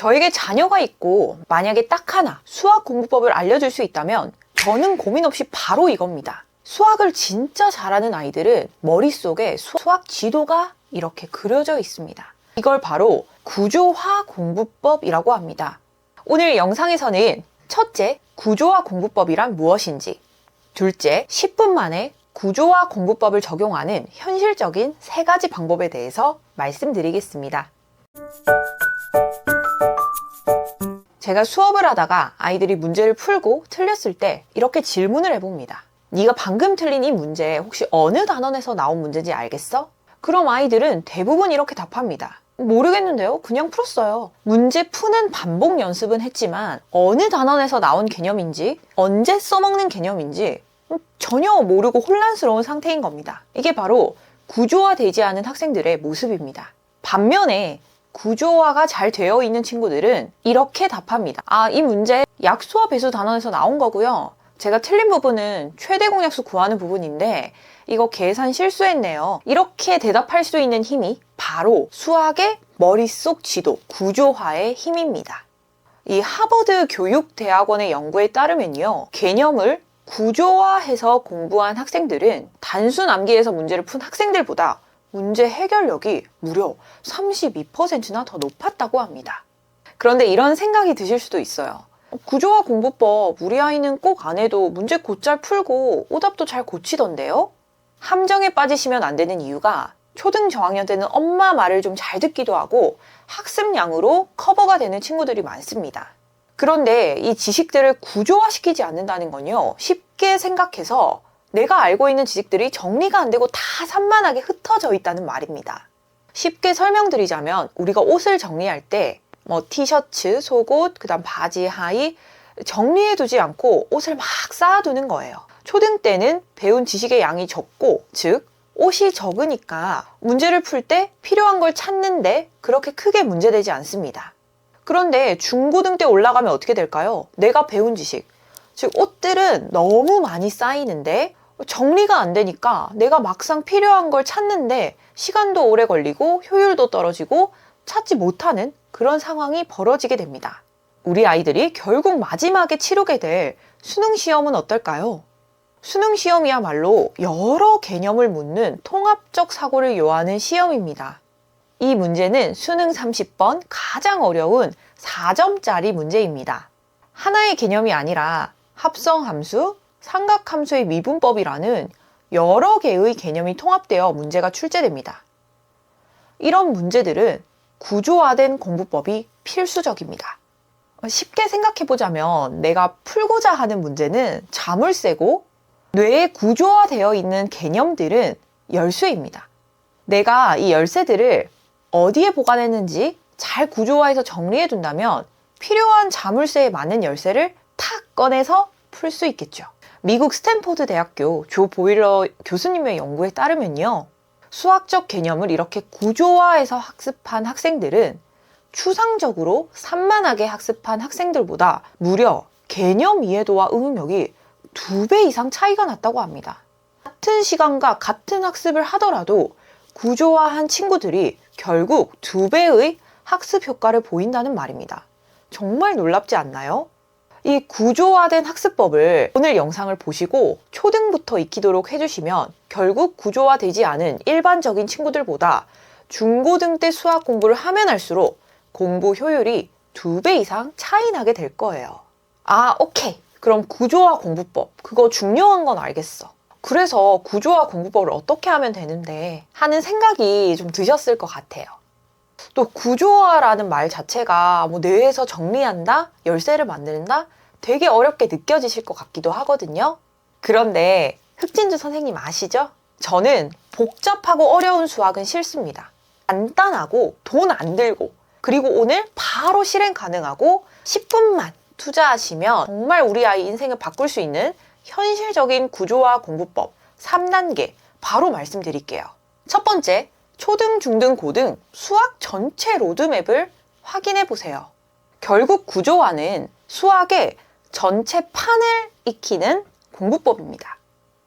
저에게 자녀가 있고 만약에 딱 하나 수학 공부법을 알려줄 수 있다면 저는 고민 없이 바로 이겁니다. 수학을 진짜 잘하는 아이들은 머릿속에 수- 수학 지도가 이렇게 그려져 있습니다. 이걸 바로 구조화 공부법이라고 합니다. 오늘 영상에서는 첫째, 구조화 공부법이란 무엇인지, 둘째, 10분 만에 구조화 공부법을 적용하는 현실적인 세 가지 방법에 대해서 말씀드리겠습니다. 제가 수업을 하다가 아이들이 문제를 풀고 틀렸을 때 이렇게 질문을 해봅니다. 네가 방금 틀린 이 문제 혹시 어느 단원에서 나온 문제인지 알겠어? 그럼 아이들은 대부분 이렇게 답합니다. 모르겠는데요. 그냥 풀었어요. 문제 푸는 반복 연습은 했지만 어느 단원에서 나온 개념인지 언제 써먹는 개념인지 전혀 모르고 혼란스러운 상태인 겁니다. 이게 바로 구조화되지 않은 학생들의 모습입니다. 반면에 구조화가 잘 되어 있는 친구들은 이렇게 답합니다. 아, 이 문제 약수와 배수 단원에서 나온 거고요. 제가 틀린 부분은 최대 공약수 구하는 부분인데 이거 계산 실수했네요. 이렇게 대답할 수 있는 힘이 바로 수학의 머릿속 지도, 구조화의 힘입니다. 이 하버드 교육대학원의 연구에 따르면요. 개념을 구조화해서 공부한 학생들은 단순 암기에서 문제를 푼 학생들보다 문제 해결력이 무려 32%나 더 높았다고 합니다. 그런데 이런 생각이 드실 수도 있어요. 구조화 공부법 우리 아이는 꼭 안 해도 문제 곧잘 풀고 오답도 잘 고치던데요? 함정에 빠지시면 안 되는 이유가 초등 저학년 때는 엄마 말을 좀 잘 듣기도 하고 학습량으로 커버가 되는 친구들이 많습니다. 그런데 이 지식들을 구조화시키지 않는다는 건요, 쉽게 생각해서 내가 알고 있는 지식들이 정리가 안 되고 다 산만하게 흩어져 있다는 말입니다. 쉽게 설명드리자면 우리가 옷을 정리할 때 뭐 티셔츠, 속옷, 그다음 바지, 하의 정리해 두지 않고 옷을 막 쌓아두는 거예요. 초등 때는 배운 지식의 양이 적고 즉 옷이 적으니까 문제를 풀 때 필요한 걸 찾는데 그렇게 크게 문제되지 않습니다. 그런데 중고등 때 올라가면 어떻게 될까요? 내가 배운 지식, 즉 옷들은 너무 많이 쌓이는데 정리가 안 되니까 내가 막상 필요한 걸 찾는데 시간도 오래 걸리고 효율도 떨어지고 찾지 못하는 그런 상황이 벌어지게 됩니다. 우리 아이들이 결국 마지막에 치르게 될 수능 시험은 어떨까요? 수능 시험이야말로 여러 개념을 묻는 통합적 사고를 요하는 시험입니다. 이 문제는 수능 30번 가장 어려운 4점짜리 문제입니다. 하나의 개념이 아니라 합성함수, 삼각함수의 미분법이라는 여러 개의 개념이 통합되어 문제가 출제됩니다. 이런 문제들은 구조화된 공부법이 필수적입니다. 쉽게 생각해보자면 내가 풀고자 하는 문제는 자물쇠고 뇌에 구조화되어 있는 개념들은 열쇠입니다. 내가 이 열쇠들을 어디에 보관했는지 잘 구조화해서 정리해 둔다면 필요한 자물쇠에 맞는 열쇠를 탁 꺼내서 풀 수 있겠죠. 미국 스탠포드 대학교 조 보일러 교수님의 연구에 따르면요. 수학적 개념을 이렇게 구조화해서 학습한 학생들은 추상적으로 산만하게 학습한 학생들보다 무려 개념 이해도와 응용력이 두 배 이상 차이가 났다고 합니다. 같은 시간과 같은 학습을 하더라도 구조화한 친구들이 결국 두 배의 학습 효과를 보인다는 말입니다. 정말 놀랍지 않나요? 이 구조화된 학습법을 오늘 영상을 보시고 초등부터 익히도록 해주시면 결국 구조화되지 않은 일반적인 친구들보다 중고등 때 수학 공부를 하면 할수록 공부 효율이 두 배 이상 차이 나게 될 거예요. 아, 오케이. 그럼 구조화 공부법. 그거 중요한 건 알겠어. 그래서 구조화 공부법을 어떻게 하면 되는데 하는 생각이 좀 드셨을 것 같아요. 또 구조화라는 말 자체가 뭐 뇌에서 정리한다, 열쇠를 만든다, 되게 어렵게 느껴지실 것 같기도 하거든요. 그런데 흑진주 선생님 아시죠? 저는 복잡하고 어려운 수학은 싫습니다. 간단하고 돈 안 들고 그리고 오늘 바로 실행 가능하고 10분만 투자하시면 정말 우리 아이 인생을 바꿀 수 있는 현실적인 구조화 공부법 3단계 바로 말씀드릴게요. 첫 번째, 초등, 중등, 고등 수학 전체 로드맵을 확인해 보세요. 결국 구조화는 수학의 전체 판을 익히는 공부법입니다.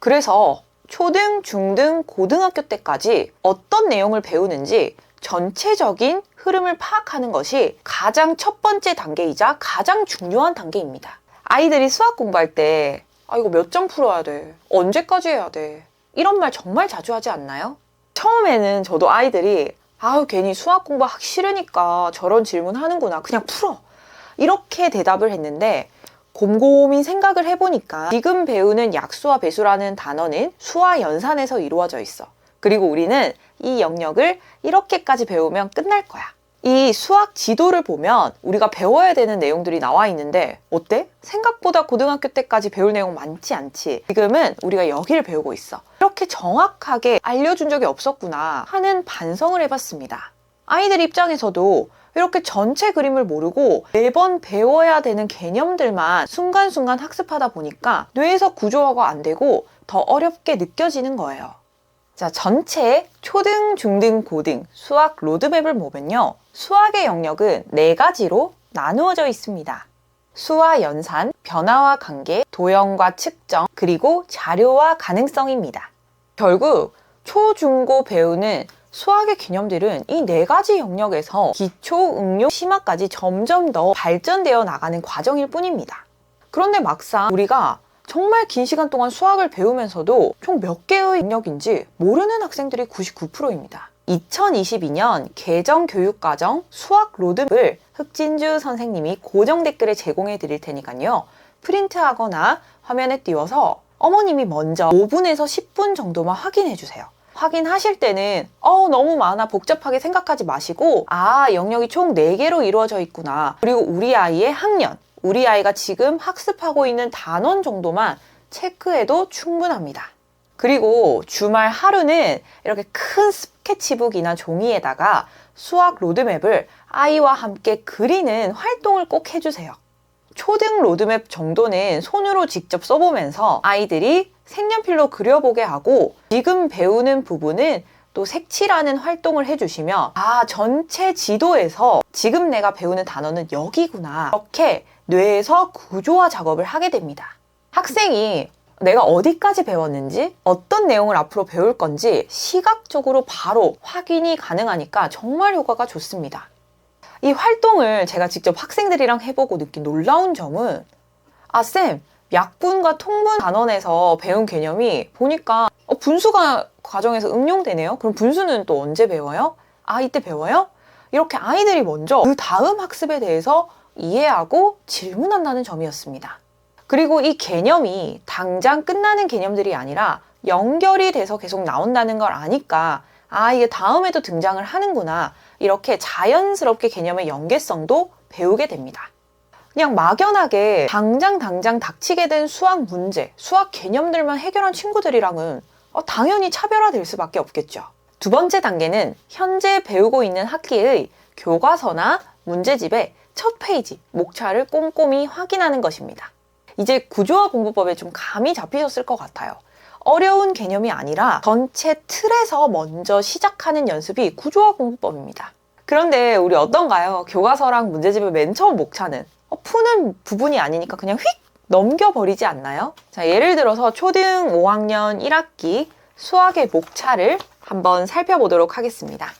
그래서 초등, 중등, 고등학교 때까지 어떤 내용을 배우는지 전체적인 흐름을 파악하는 것이 가장 첫 번째 단계이자 가장 중요한 단계입니다. 아이들이 수학 공부할 때, 아, 이거 몇 점 풀어야 돼? 언제까지 해야 돼? 이런 말 정말 자주 하지 않나요? 처음에는 저도 아이들이, 아유, 괜히 수학 공부하기 싫으니까 저런 질문 하는구나. 그냥 풀어. 이렇게 대답을 했는데, 곰곰이 생각을 해보니까 지금 배우는 약수와 배수라는 단어는 수와 연산에서 이루어져 있어. 그리고 우리는 이 영역을 이렇게까지 배우면 끝날 거야. 이 수학 지도를 보면 우리가 배워야 되는 내용들이 나와 있는데 어때? 생각보다 고등학교 때까지 배울 내용 많지 않지. 지금은 우리가 여기를 배우고 있어. 이렇게 정확하게 알려준 적이 없었구나 하는 반성을 해봤습니다. 아이들 입장에서도 이렇게 전체 그림을 모르고 매번 배워야 되는 개념들만 순간순간 학습하다 보니까 뇌에서 구조화가 안 되고 더 어렵게 느껴지는 거예요. 자, 전체 초등, 중등, 고등 수학 로드맵을 보면요. 수학의 영역은 네 가지로 나누어져 있습니다. 수와 연산, 변화와 관계, 도형과 측정, 그리고 자료와 가능성입니다. 결국 초, 중, 고 배우는 수학의 개념들은 이 네 가지 영역에서 기초, 응용, 심화까지 점점 더 발전되어 나가는 과정일 뿐입니다. 그런데 막상 우리가 정말 긴 시간 동안 수학을 배우면서도 총 몇 개의 영역인지 모르는 학생들이 99%입니다. 2022년 개정 교육과정 수학 로드맵을 흑진주 선생님이 고정 댓글에 제공해 드릴 테니까요. 프린트하거나 화면에 띄워서 어머님이 먼저 5분에서 10분 정도만 확인해 주세요. 확인하실 때는 어 너무 많아 복잡하게 생각하지 마시고 아 영역이 총 4개로 이루어져 있구나 그리고 우리 아이의 학년 우리 아이가 지금 학습하고 있는 단원 정도만 체크해도 충분합니다. 그리고 주말 하루는 이렇게 큰 스케치북이나 종이에다가 수학 로드맵을 아이와 함께 그리는 활동을 꼭 해주세요. 초등 로드맵 정도는 손으로 직접 써보면서 아이들이 색연필로 그려보게 하고 지금 배우는 부분은 또 색칠하는 활동을 해주시면 아 전체 지도에서 지금 내가 배우는 단어는 여기구나 이렇게 뇌에서 구조화 작업을 하게 됩니다. 학생이 내가 어디까지 배웠는지 어떤 내용을 앞으로 배울 건지 시각적으로 바로 확인이 가능하니까 정말 효과가 좋습니다. 이 활동을 제가 직접 학생들이랑 해보고 느낀 놀라운 점은 아, 쌤, 약분과 통분 단원에서 배운 개념이 보니까 어, 분수가 과정에서 응용되네요. 그럼 분수는 또 언제 배워요? 아, 이때 배워요? 이렇게 아이들이 먼저 그 다음 학습에 대해서 이해하고 질문한다는 점이었습니다. 그리고 이 개념이 당장 끝나는 개념들이 아니라 연결이 돼서 계속 나온다는 걸 아니까 아, 이게 다음에도 등장을 하는구나. 이렇게 자연스럽게 개념의 연계성도 배우게 됩니다. 그냥 막연하게 당장 당장 닥치게 된 수학 문제, 수학 개념들만 해결한 친구들이랑은 어, 당연히 차별화될 수밖에 없겠죠. 두 번째 단계는 현재 배우고 있는 학기의 교과서나 문제집의 첫 페이지, 목차를 꼼꼼히 확인하는 것입니다. 이제 구조화 공부법에 좀 감이 잡히셨을 것 같아요. 어려운 개념이 아니라 전체 틀에서 먼저 시작하는 연습이 구조화 공부법입니다. 그런데 우리 어떤가요? 교과서랑 문제집의 맨 처음 목차는 어, 푸는 부분이 아니니까 그냥 휙 넘겨버리지 않나요? 자, 예를 들어서 초등 5학년 1학기 수학의 목차를 한번 살펴보도록 하겠습니다.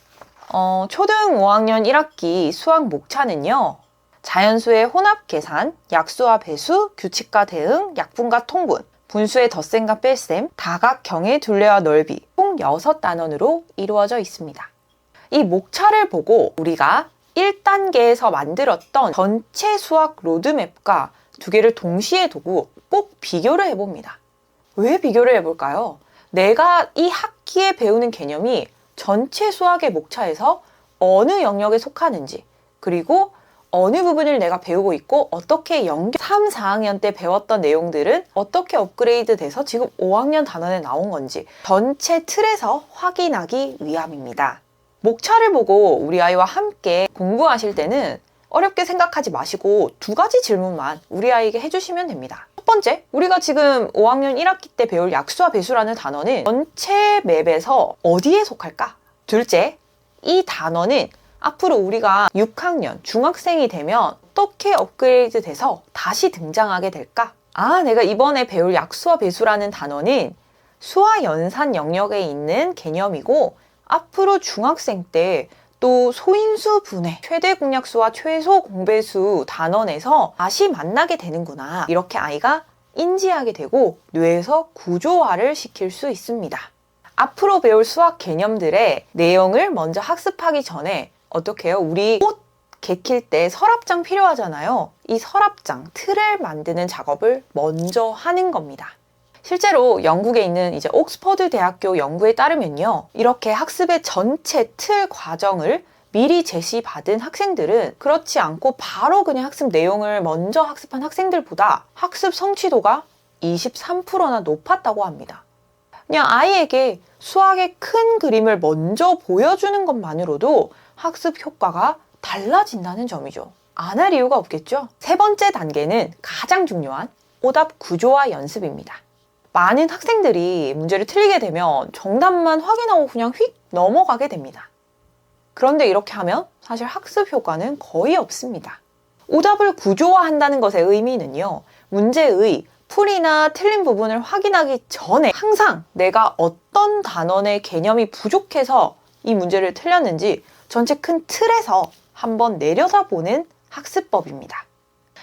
어, 초등 5학년 1학기 수학 목차는요. 자연수의 혼합 계산, 약수와 배수, 규칙과 대응, 약분과 통분, 분수의 덧셈과 뺄셈, 다각 경의 둘레와 넓이 총 6단원으로 이루어져 있습니다. 이 목차를 보고 우리가 1단계에서 만들었던 전체 수학 로드맵과 두 개를 동시에 두고 꼭 비교를 해봅니다. 왜 비교를 해볼까요? 내가 이 학기에 배우는 개념이 전체 수학의 목차에서 어느 영역에 속하는지, 그리고 어느 부분을 내가 배우고 있고 어떻게 연결 3, 4학년 때 배웠던 내용들은 어떻게 업그레이드 돼서 지금 5학년 단원에 나온 건지 전체 틀에서 확인하기 위함입니다. 목차를 보고 우리 아이와 함께 공부하실 때는 어렵게 생각하지 마시고 두 가지 질문만 우리 아이에게 해주시면 됩니다. 첫 번째, 우리가 지금 5학년 1학기 때 배울 약수와 배수라는 단어는 전체 맵에서 어디에 속할까? 둘째, 이 단어는 앞으로 우리가 6학년, 중학생이 되면 어떻게 업그레이드 돼서 다시 등장하게 될까? 아, 내가 이번에 배울 약수와 배수라는 단어는 수와 연산 영역에 있는 개념이고 앞으로 중학생 때 또 소인수 분해, 최대 공약수와 최소 공배수 단원에서 다시 만나게 되는구나. 이렇게 아이가 인지하게 되고 뇌에서 구조화를 시킬 수 있습니다. 앞으로 배울 수학 개념들의 내용을 먼저 학습하기 전에 어떻게 해요? 우리 꽃 개킬 때 서랍장 필요하잖아요. 이 서랍장, 틀을 만드는 작업을 먼저 하는 겁니다. 실제로 영국에 있는 이제 옥스퍼드 대학교 연구에 따르면요. 이렇게 학습의 전체 틀 과정을 미리 제시받은 학생들은 그렇지 않고 바로 그냥 학습 내용을 먼저 학습한 학생들보다 학습 성취도가 23%나 높았다고 합니다. 그냥 아이에게 수학의 큰 그림을 먼저 보여주는 것만으로도 학습 효과가 달라진다는 점이죠. 안 할 이유가 없겠죠? 세 번째 단계는 가장 중요한 오답 구조화 연습입니다. 많은 학생들이 문제를 틀리게 되면 정답만 확인하고 그냥 휙 넘어가게 됩니다. 그런데 이렇게 하면 사실 학습 효과는 거의 없습니다. 오답을 구조화한다는 것의 의미는요, 문제의 풀이나 틀린 부분을 확인하기 전에 항상 내가 어떤 단원의 개념이 부족해서 이 문제를 틀렸는지 전체 큰 틀에서 한번 내려다보는 학습법입니다.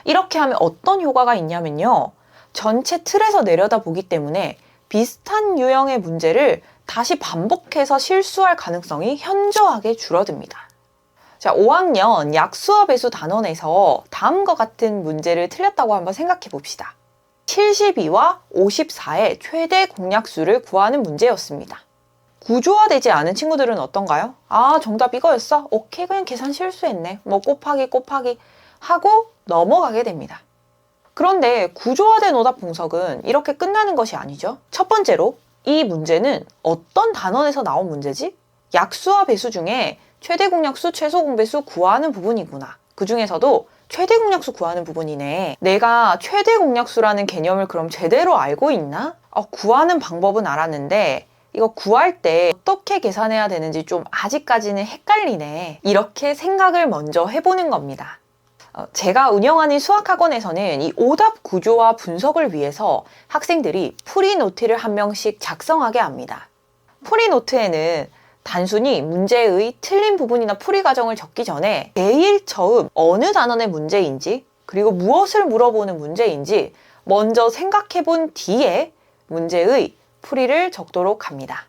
이렇게 하면 어떤 효과가 있냐면요. 전체 틀에서 내려다보기 때문에 비슷한 유형의 문제를 다시 반복해서 실수할 가능성이 현저하게 줄어듭니다. 자, 5학년 약수와 배수 단원에서 다음과 같은 문제를 틀렸다고 한번 생각해 봅시다. 72와 54의 최대 공약수를 구하는 문제였습니다. 구조화되지 않은 친구들은 어떤가요? 아, 정답 이거였어? 오케이, 그냥 계산 실수했네. 뭐 곱하기 곱하기 하고 넘어가게 됩니다. 그런데 구조화된 오답 분석은 이렇게 끝나는 것이 아니죠. 첫 번째로 이 문제는 어떤 단원에서 나온 문제지? 약수와 배수 중에 최대 공약수, 최소 공배수 구하는 부분이구나. 그 중에서도 최대 공약수 구하는 부분이네. 내가 최대 공약수라는 개념을 그럼 제대로 알고 있나? 어, 구하는 방법은 알았는데 이거 구할 때 어떻게 계산해야 되는지 좀 아직까지는 헷갈리네. 이렇게 생각을 먼저 해보는 겁니다. 어, 제가 운영하는 수학학원에서는 이 오답 구조와 분석을 위해서 학생들이 프리노트를 한 명씩 작성하게 합니다. 프리노트에는 단순히 문제의 틀린 부분이나 풀이 과정을 적기 전에 제일 처음 어느 단원의 문제인지 그리고 무엇을 물어보는 문제인지 먼저 생각해 본 뒤에 문제의 풀이를 적도록 합니다.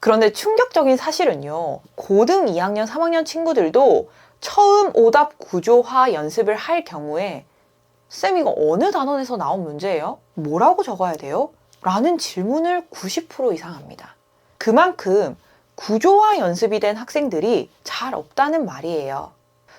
그런데 충격적인 사실은요, 고등 2학년, 3학년 친구들도 처음 오답 구조화 연습을 할 경우에 쌤 이거 어느 단원에서 나온 문제예요? 뭐라고 적어야 돼요? 라는 질문을 90% 이상 합니다. 그만큼 구조화 연습이 된 학생들이 잘 없다는 말이에요.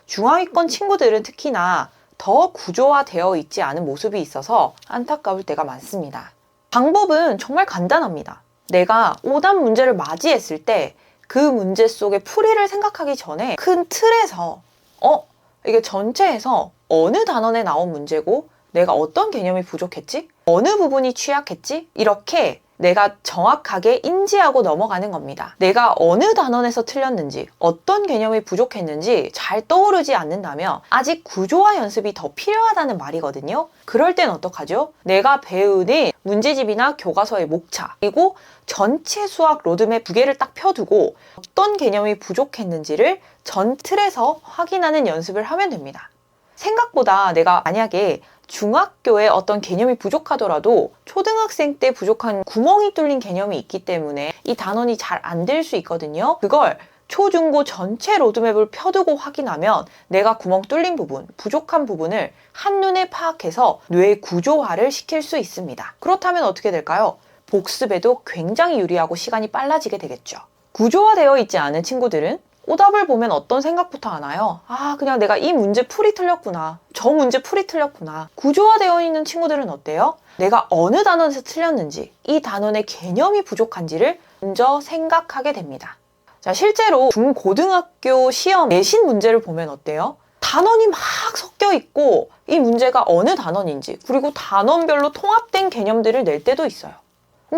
중하위권 친구들은 특히나 더 구조화되어 있지 않은 모습이 있어서 안타까울 때가 많습니다. 방법은 정말 간단합니다. 내가 오답 문제를 맞이했을 때 그 문제 속의 풀이를 생각하기 전에 큰 틀에서 어? 이게 전체에서 어느 단원에 나온 문제고 내가 어떤 개념이 부족했지? 어느 부분이 취약했지? 이렇게 내가 정확하게 인지하고 넘어가는 겁니다. 내가 어느 단원에서 틀렸는지, 어떤 개념이 부족했는지 잘 떠오르지 않는다면 아직 구조화 연습이 더 필요하다는 말이거든요. 그럴 땐 어떡하죠? 내가 배우는 문제집이나 교과서의 목차, 그리고 전체 수학 로드맵 두 개를 딱 펴두고 어떤 개념이 부족했는지를 전 틀에서 확인하는 연습을 하면 됩니다. 생각보다 내가 만약에 중학교에 어떤 개념이 부족하더라도 초등학생 때 부족한 구멍이 뚫린 개념이 있기 때문에 이 단원이 잘 안 될 수 있거든요. 그걸 초중고 전체 로드맵을 펴두고 확인하면 내가 구멍 뚫린 부분, 부족한 부분을 한눈에 파악해서 뇌 구조화를 시킬 수 있습니다. 그렇다면 어떻게 될까요? 복습에도 굉장히 유리하고 시간이 빨라지게 되겠죠. 구조화되어 있지 않은 친구들은 오답을 보면 어떤 생각부터 하나요? 아, 그냥 내가 이 문제 풀이 틀렸구나. 저 문제 풀이 틀렸구나. 구조화되어 있는 친구들은 어때요? 내가 어느 단원에서 틀렸는지, 이 단원의 개념이 부족한지를 먼저 생각하게 됩니다. 자, 실제로 중고등학교 시험 내신 문제를 보면 어때요? 단원이 막 섞여 있고, 이 문제가 어느 단원인지, 그리고 단원별로 통합된 개념들을 낼 때도 있어요.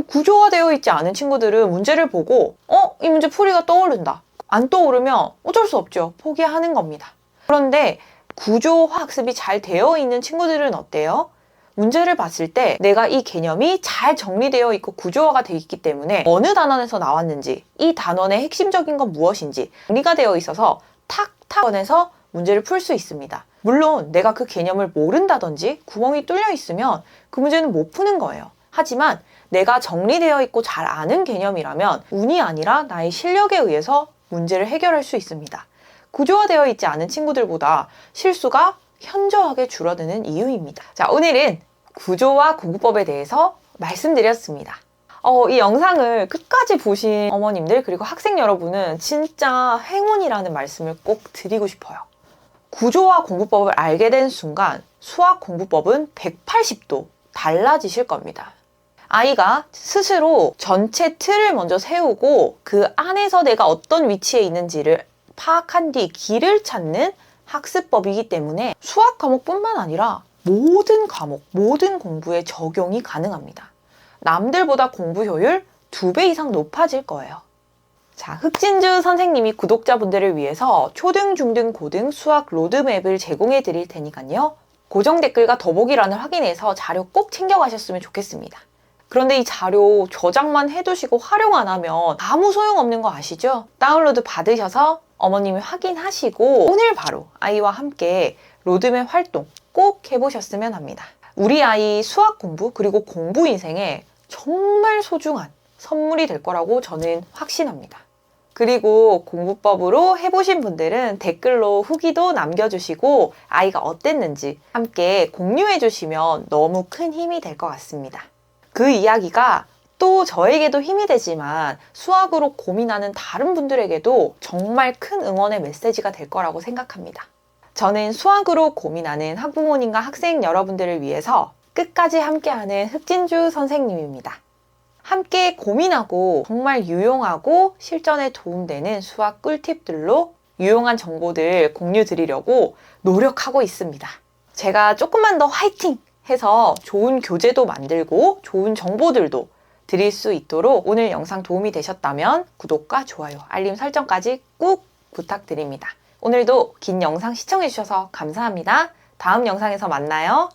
구조화되어 있지 않은 친구들은 문제를 보고, 어? 이 문제 풀이가 떠오른다. 안 떠오르면 어쩔 수 없죠. 포기하는 겁니다. 그런데 구조 화 학습이 잘 되어 있는 친구들은 어때요? 문제를 봤을 때 내가 이 개념이 잘 정리되어 있고 구조화가 되어 있기 때문에 어느 단원에서 나왔는지 이 단원의 핵심적인 건 무엇인지 정리가 되어 있어서 탁탁 꺼내서 문제를 풀 수 있습니다. 물론 내가 그 개념을 모른다든지 구멍이 뚫려 있으면 그 문제는 못 푸는 거예요. 하지만 내가 정리되어 있고 잘 아는 개념이라면 운이 아니라 나의 실력에 의해서 문제를 해결할 수 있습니다. 구조화되어 있지 않은 친구들보다 실수가 현저하게 줄어드는 이유입니다. 자, 오늘은 구조와 공부법에 대해서 말씀드렸습니다. 어, 이 영상을 끝까지 보신 어머님들 그리고 학생 여러분은 진짜 행운이라는 말씀을 꼭 드리고 싶어요. 구조와 공부법을 알게 된 순간 수학 공부법은 180도 달라지실 겁니다. 아이가 스스로 전체 틀을 먼저 세우고 그 안에서 내가 어떤 위치에 있는지를 파악한 뒤 길을 찾는 학습법이기 때문에 수학 과목뿐만 아니라 모든 과목, 모든 공부에 적용이 가능합니다. 남들보다 공부 효율 2배 이상 높아질 거예요. 자, 흑진주 선생님이 구독자분들을 위해서 초등, 중등, 고등 수학 로드맵을 제공해 드릴 테니까요. 고정 댓글과 더보기란을 확인해서 자료 꼭 챙겨가셨으면 좋겠습니다. 그런데 이 자료 저장만 해두시고 활용 안 하면 아무 소용없는 거 아시죠? 다운로드 받으셔서 어머님이 확인하시고 오늘 바로 아이와 함께 로드맵 활동 꼭 해보셨으면 합니다. 우리 아이 수학 공부 그리고 공부 인생에 정말 소중한 선물이 될 거라고 저는 확신합니다. 그리고 공부법으로 해보신 분들은 댓글로 후기도 남겨주시고 아이가 어땠는지 함께 공유해주시면 너무 큰 힘이 될 것 같습니다. 그 이야기가 또 저에게도 힘이 되지만 수학으로 고민하는 다른 분들에게도 정말 큰 응원의 메시지가 될 거라고 생각합니다. 저는 수학으로 고민하는 학부모님과 학생 여러분들을 위해서 끝까지 함께하는 흑진주 선생님입니다. 함께 고민하고 정말 유용하고 실전에 도움되는 수학 꿀팁들로 유용한 정보들 공유 드리려고 노력하고 있습니다. 제가 조금만 더 화이팅! 해서 좋은 교재도 만들고 좋은 정보들도 드릴 수 있도록 오늘 영상 도움이 되셨다면 구독과 좋아요, 알림 설정까지 꾹 부탁드립니다. 오늘도 긴 영상 시청해주셔서 감사합니다. 다음 영상에서 만나요.